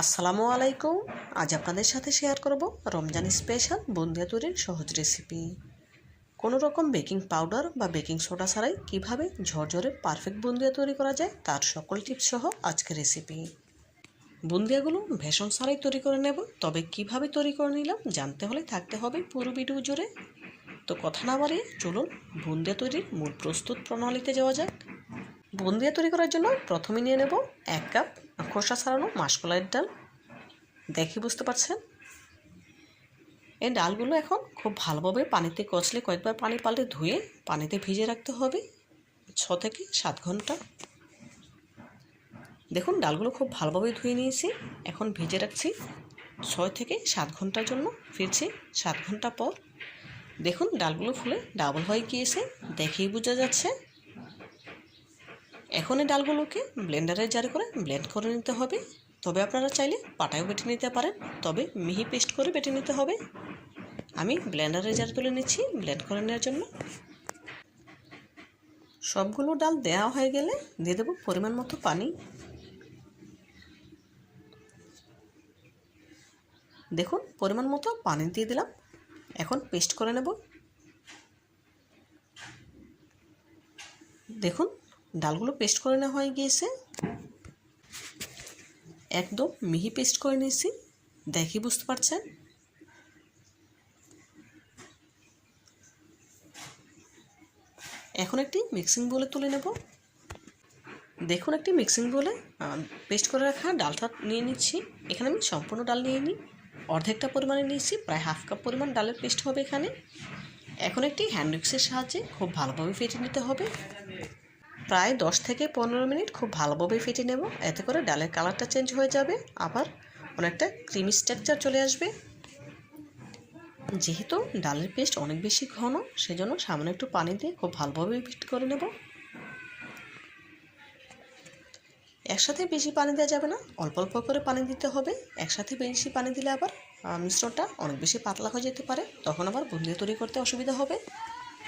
আসসালামু আলাইকুম। আজ আপনাদের সাথে শেয়ার করব রমজান স্পেশাল বুন্দিয়া তৈরির সহজ রেসিপি। কোনো রকম বেকিং পাউডার বা বেকিং সোডা ছাড়াই কীভাবে ঝরঝরে পারফেক্ট বুন্দিয়া তৈরি করা যায় তার সকল টিপস সহ আজকের রেসিপি। বুন্দিয়াগুলো ভেষণ ছাড়াই তৈরি করে নেব, তবে কীভাবে তৈরি করে নিলাম জানতে হলে থাকতে হবে পুরো ভিডিও জুড়ে। তো কথা না বাড়িয়ে চলুন বুন্দিয়া তৈরির মূল প্রস্তুত প্রণালীতে যাওয়া যাক। বুন্দিয়া তৈরি করার জন্য প্রথমে নিয়ে নেব এক কাপ খোসা ছাড়ানো মাসকলাইয়ের ডাল। দেখি বুঝতে পারছেন? এই ডালগুলো এখন খুব ভালোভাবে পানিতে কচলে কয়েকবার পানি পাল্টে ধুয়ে পানিতে ভিজে রাখতে হবে ছ থেকে সাত ঘণ্টা। দেখুন, ডালগুলো খুব ভালোভাবে ধুয়ে নিয়েছি। এখন ভিজে রাখছি ছয় থেকে সাত ঘণ্টার জন্য। ফিরছি সাত ঘণ্টা পর। দেখুন, ডালগুলো ফুলে ডাবল হয়ে গিয়েছে। দেখেই বোঝা যাচ্ছে। এখন এই ডালগুলোকে ব্লেন্ডারে জারি করে ব্লেন্ড করে নিতে হবে। তবে আপনারা চাইলে পাটায়ও বেটে নিতে পারেন, তবে মিহি পেস্ট করে বেটে নিতে হবে। আমি ব্লেন্ডারে জারি তুলে নিচ্ছি, ব্লেন্ড করে নেওয়ার জন্য। সবগুলো ডাল দেওয়া হয়ে গেলে দিয়ে দেবো পরিমাণ মতো পানি। দেখুন, পরিমাণ মতো পানি দিয়ে দিলাম। এখন পেস্ট করে নেব। দেখুন ডালগুলো পেস্ট করে নেওয়া হয়ে গিয়েছে। একদম মিহি পেস্ট করে নিয়েছি। দেখি বুঝতে পারছেন? এখন একটি মিক্সিং বলে তুলে নেব। দেখুন একটি মিক্সিং বলে পেস্ট করে রাখা ডালটা নিয়ে নিচ্ছি। এখানে আমি সম্পূর্ণ ডাল নিয়ে নিই। অর্ধেকটা পরিমাণে নিয়েছি, প্রায় হাফ কাপ পরিমাণ ডালের পেস্ট হবে এখানে। এখন একটি হ্যান্ড মিক্সের সাহায্যে খুব ভালোভাবে ফেটে নিতে হবে। প্রায় দশ থেকে পনেরো মিনিট খুব ভালোভাবে ফেটে নেব। এতে করে ডালের কালারটা চেঞ্জ হয়ে যাবে। আবার অনেকটা ক্রিমি স্ট্রাকচার চলে আসবে। যেহেতু ডালের পেস্ট অনেক বেশি ঘন, সেজন্য সামান্য একটু পানি দিয়ে খুব ভালোভাবে ফিট করে নেব। একসাথে বেশি পানি দেওয়া যাবে না, অল্প অল্প করে পানি দিতে হবে। একসাথে বেশি পানি দিলে আবার মিশ্রণটা অনেক বেশি পাতলা হয়ে যেতে পারে। তখন আবার বুন্দিয়া তৈরি করতে অসুবিধা হবে।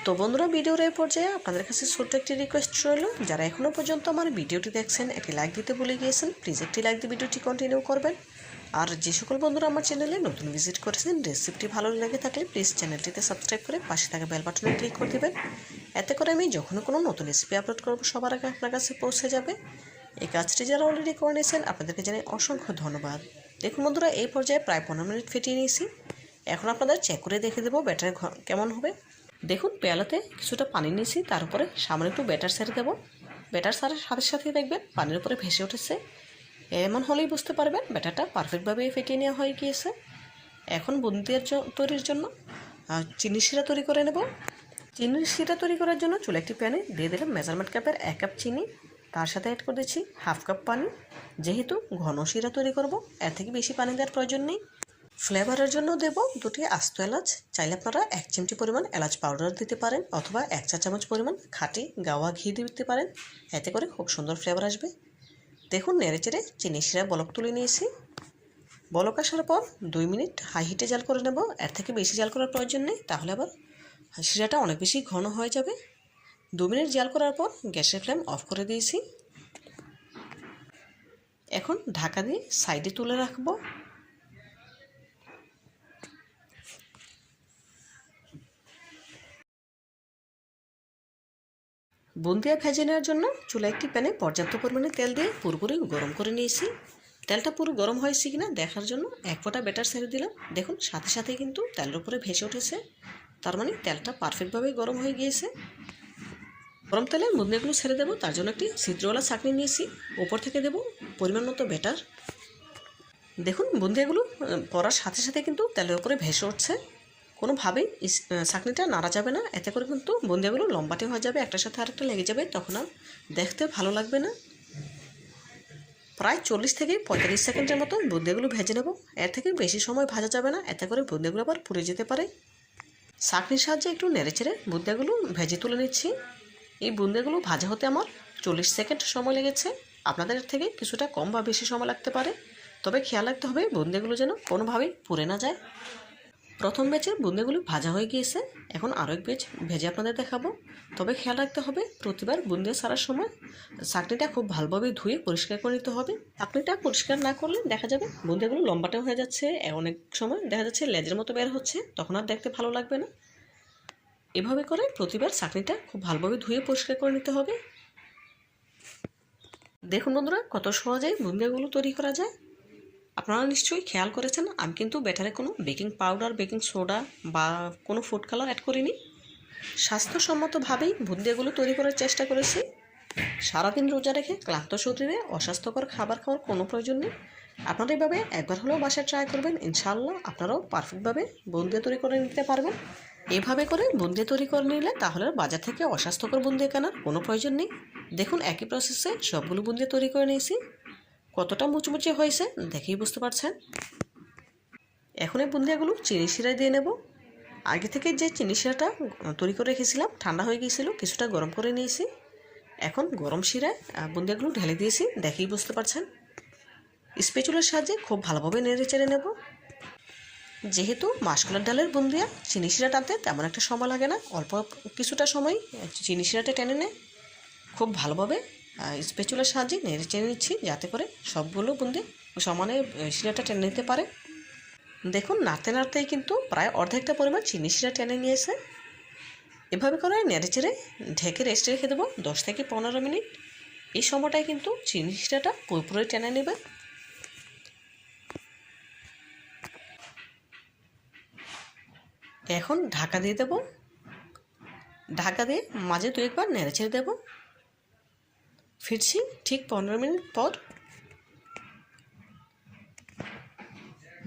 তো বন্ধুরা, ভিডিওর এই পর্যায়ে আপনাদের কাছে ছোট্ট একটি রিকোয়েস্ট রইল। যারা এখনও পর্যন্ত আমার ভিডিওটি দেখছেন, একটি লাইক দিতে ভুলে গিয়েছেন প্লিজ একটি লাইক দিয়ে ভিডিওটি কন্টিনিউ করবেন। আর যে সকল বন্ধুরা আমার চ্যানেলে নতুন ভিজিট করেছেন রেসিপিটি ভালো লেগে থাকলে প্লিজ চ্যানেলটিতে সাবস্ক্রাইব করে পাশে থাকা বেল বাটনে ক্লিক করে দেবেন। এতে করে আমি যখন কোনো নতুন রেসিপি আপলোড করব, সবার আগে আপনার কাছে পৌঁছে যাবে। এই কাজটি যারা অলরেডি করে নিয়েছেন, আপনাদেরকে জানাই অসংখ্য ধন্যবাদ। দেখুন বন্ধুরা, এই পর্যায়ে প্রায় পনেরো মিনিট ফেটিয়ে নিয়েছি। এখন আপনাদের চেক করে দেখে দেবো ব্যাটার কেমন হবে। দেখুন, পেয়ালাতে কিছুটা পানি নিয়েছি, তার উপরে সামনে একটু ব্যাটার সেরে দেবো। ব্যাটার সারের সাথে সাথে দেখবেন, পানির উপরে ভেসে উঠেছে। এমন হলেই বুঝতে পারবেন ব্যাটারটা পারফেক্টভাবে ফেটিয়ে নেওয়া হয়ে গিয়েছে। এখন বুন্দিয়ার তৈরির জন্য চিনি শিরা তৈরি করে নেব। চিনির শিরা তৈরি করার জন্য চুলে একটি প্যানে দিয়ে দিলাম মেজারমেন্ট কাপের এক কাপ চিনি। তার সাথে অ্যাড করে দিচ্ছি হাফ কাপ পানি। যেহেতু ঘন শিরা তৈরি করব, এর থেকে বেশি পানি দেওয়ার প্রয়োজন নেই। ফ্লেভারের জন্য দেব দুটি আস্ত এলাচ। চাইলে আপনারা এক চিমটি পরিমাণ এলাচ পাউডার দিতে পারেন অথবা এক চা চামচ পরিমাণ খাঁটি গাওয়া ঘি দিতে পারেন। এতে করে খুব সুন্দর ফ্লেভার আসবে। দেখুন নেড়ে চেড়ে চিনি শিরা বলক তুলে নিয়েছি। বলক আসার পর দুই মিনিট হাই হিটে জাল করে নেব। এর থেকে বেশি জাল করার প্রয়োজন নেই। তাহলে আবার শিরাটা অনেক বেশি ঘন হয়ে যাবে। দু মিনিট জাল করার পর গ্যাসের ফ্লেম অফ করে দিয়েছি। এখন ঢাকা দিয়ে সাইডে তুলে রাখব। বুন্দিয়া ভেজে নেওয়ার জন্য চুলা একটি প্যানে পর্যাপ্ত পরিমাণে তেল দিয়ে পুরোপুরি গরম করে নিয়েছি। তেলটা পুরো গরম হয়েছে কিনা দেখার জন্য এক ফোঁটা ব্যাটার ছেড়ে দিলাম। দেখুন, সাথে সাথে কিন্তু তেলের উপরে ভেসে উঠেছে। তার মানে তেলটা পারফেক্টভাবে গরম হয়ে গিয়েছে। গরম তেলে মুদনেগুলো ছেড়ে দেবো, তার জন্য একটি ছিদ্রওয়ালা চাটনি নিয়েছি। ওপর থেকে দেবো পরিমাণ মতো ব্যাটার। দেখুন, বুন্দিয়াগুলো পরার সাথে সাথে কিন্তু তেলের উপরে ভেসে উঠছে। কোনোভাবেই চাকনিটা নাড়া যাবে না। এতে করে কিন্তু বুন্দিয়াগুলো লম্বাটে হয়ে যাবে একটার সাথে আরেকটা লেগে যাবে, তখন আর দেখতে ভালো লাগবে না। প্রায় চল্লিশ থেকে পঁয়তাল্লিশ সেকেন্ডের মতো বুন্দিয়াগুলো ভেজে নেব। এর থেকে বেশি সময় ভাজা যাবে না, এতে করে বুন্দিয়াগুলো আবার পুড়ে যেতে পারে। চাকনির সাহায্যে একটু নেড়ে চেড়ে বুন্দিয়াগুলো ভেজে তুলে নিচ্ছি। এই বুন্দিয়াগুলো ভাজা হতে আমার চল্লিশ সেকেন্ড সময় লেগেছে। আপনাদের থেকে কিছুটা কম বা বেশি সময় লাগতে পারে। তবে খেয়াল রাখতে হবে, বুন্দিয়াগুলো যেন কোনোভাবেই পুড়ে না যায়। প্রথম ব্যাচের বুন্দেগুলি ভাজা হয়ে গিয়েছে। এখন আরও এক ব্যাচ ভেজে আপনাদের দেখাবো। তবে খেয়াল রাখতে হবে, প্রতিবার বুন্দে সারার সময় চাকনিটা খুব ভালোভাবে ধুয়ে পরিষ্কার করে নিতে হবে। চাকনিটা পরিষ্কার না করলে দেখা যাবে বুন্দেগুলো লম্বাটা হয়ে যাচ্ছে। অনেক সময় দেখা যাচ্ছে লেজের মতো বের হচ্ছে, তখন আর দেখতে ভালো লাগবে না। এভাবে করে প্রতিবার চাকনিটা খুব ভালোভাবে ধুয়ে পরিষ্কার করে নিতে হবে। দেখুন বন্ধুরা, কত সহজেই বুন্দিয়াগুলো তৈরি করা যায়। আপনারা নিশ্চয়ই খেয়াল করেছেন, আমি কিন্তু ব্যাটারে কোনো বেকিং পাউডার, বেকিং সোডা বা কোনো ফুড কালার অ্যাড করিনি। স্বাস্থ্যসম্মতভাবেই বুন্দিয়াগুলো তৈরি করার চেষ্টা করেছি। সারাদিন রোজা রেখে ক্লান্ত শরীরে অস্বাস্থ্যকর খাবার খাওয়ার কোনো প্রয়োজন নেই। আপনারা এইভাবে একবার হলেও বাসায় ট্রাই করবেন ইনশাল্লাহ আপনারাও পারফেক্টভাবে বুন্দিয়া তৈরি করে নিতে পারবেন। এভাবে করে বুন্দিয়া তৈরি করে নিলে তাহলে বাজার থেকে অস্বাস্থ্যকর বুন্দিয়া কেনার কোনো প্রয়োজন নেই। দেখুন একই প্রসেসে সবগুলো বুন্দিয়া তৈরি করে নিয়েছি। কতটা মুচমুচে হয়েছে দেখেই বুঝতে পারছেন? এখন এই বুন্দিয়াগুলো চিনি শিরায় দিয়ে নেব। আগে থেকে যে চিনি শিরাটা তৈরি করে রেখেছিলাম, ঠান্ডা হয়ে গিয়েছিল, কিছুটা গরম করে নিয়েছি। এখন গরম শিরায় বুন্দিয়াগুলো ঢেলে দিয়েছি, দেখেই বুঝতে পারছেন। স্পেচুলের সাহায্যে খুব ভালোভাবে নেড়ে চেড়ে নেব। যেহেতু মাসকলার ডালের বুন্দিয়া, চিনি শিরা টানতে তেমন একটা সময় লাগে না, অল্প কিছুটা সময় চিনি শিরাটা টেনে নেয় খুব ভালোভাবে স্পেচুলার সাহায্যে নেড়ে চেড়ে নিচ্ছি যাতে করে সবগুলো বুন্দি সমানে শিরাটা টেনে নিতে পারে। দেখুন, নাড়তে নাড়তেই কিন্তু প্রায় অর্ধেকটা পরিমাণ চিনি শিরা টেনে নিয়েছে। এভাবে করে নেড়ে চেড়ে ঢেকে রেস্টে রেখে দেবো দশ থেকে পনেরো মিনিট। এই সময়টায় কিন্তু চিনি শিরাটা পুরোপুরি টেনে নেবে। এখন ঢাকা দিয়ে দেবো। ঢাকা দিয়ে মাঝে দু একবার নেড়ে ছেড়ে দেবো। ফিরছি ঠিক পনেরো মিনিট পর।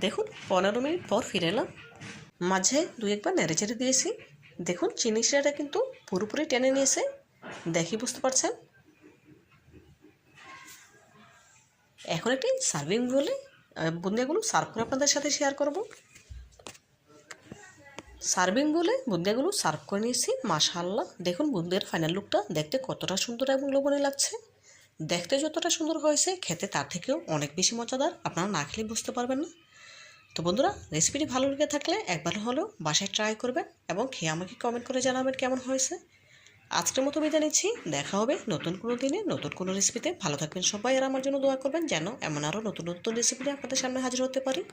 দেখুন, পনেরো মিনিট পর ফিরে এলাম। মাঝে দু একবার নেড়ে চেড়ে দিয়েছি। দেখুন, চিনি শিরাটা কিন্তু পুরোপুরি টেনে নিয়েছে। দেখি, বুঝতে পারছেন? এখন একটি সার্ভিং বলে বুন্দিয়াগুলো সার্ভ করে আপনাদের সাথে শেয়ার করব। সার্ভিং বলে বুন্দিয়াগুলো সার্ভ করে নিয়েছি, মাশাআল্লাহ। দেখুন বুন্দিয়ার ফাইনাল লুকটা দেখতে কতটা সুন্দর এবং লোভনীয় লাগছে। দেখতে যতটা সুন্দর হয়েছে, খেতে তার থেকেও অনেক বেশি মজাদার, আপনারা না খেলে বুঝতে পারবেন না। তো বন্ধুরা রেসিপিটি ভালো লেগে থাকলে একবার হলেও বাসায় ট্রাই করবেন এবং খেয়ে আমাকে কমেন্ট করে জানাবেন কেমন হয়েছে। আজকের মতো বিদায় নিচ্ছি, দেখা হবে নতুন কোনো দিনে, নতুন কোনো রেসিপিতে ভালো থাকবেন সবাই আর আমার জন্য দোয়া করবেন যেন এমন আরও নতুন নতুন রেসিপি আপনাদের সামনে হাজির হতে পারি।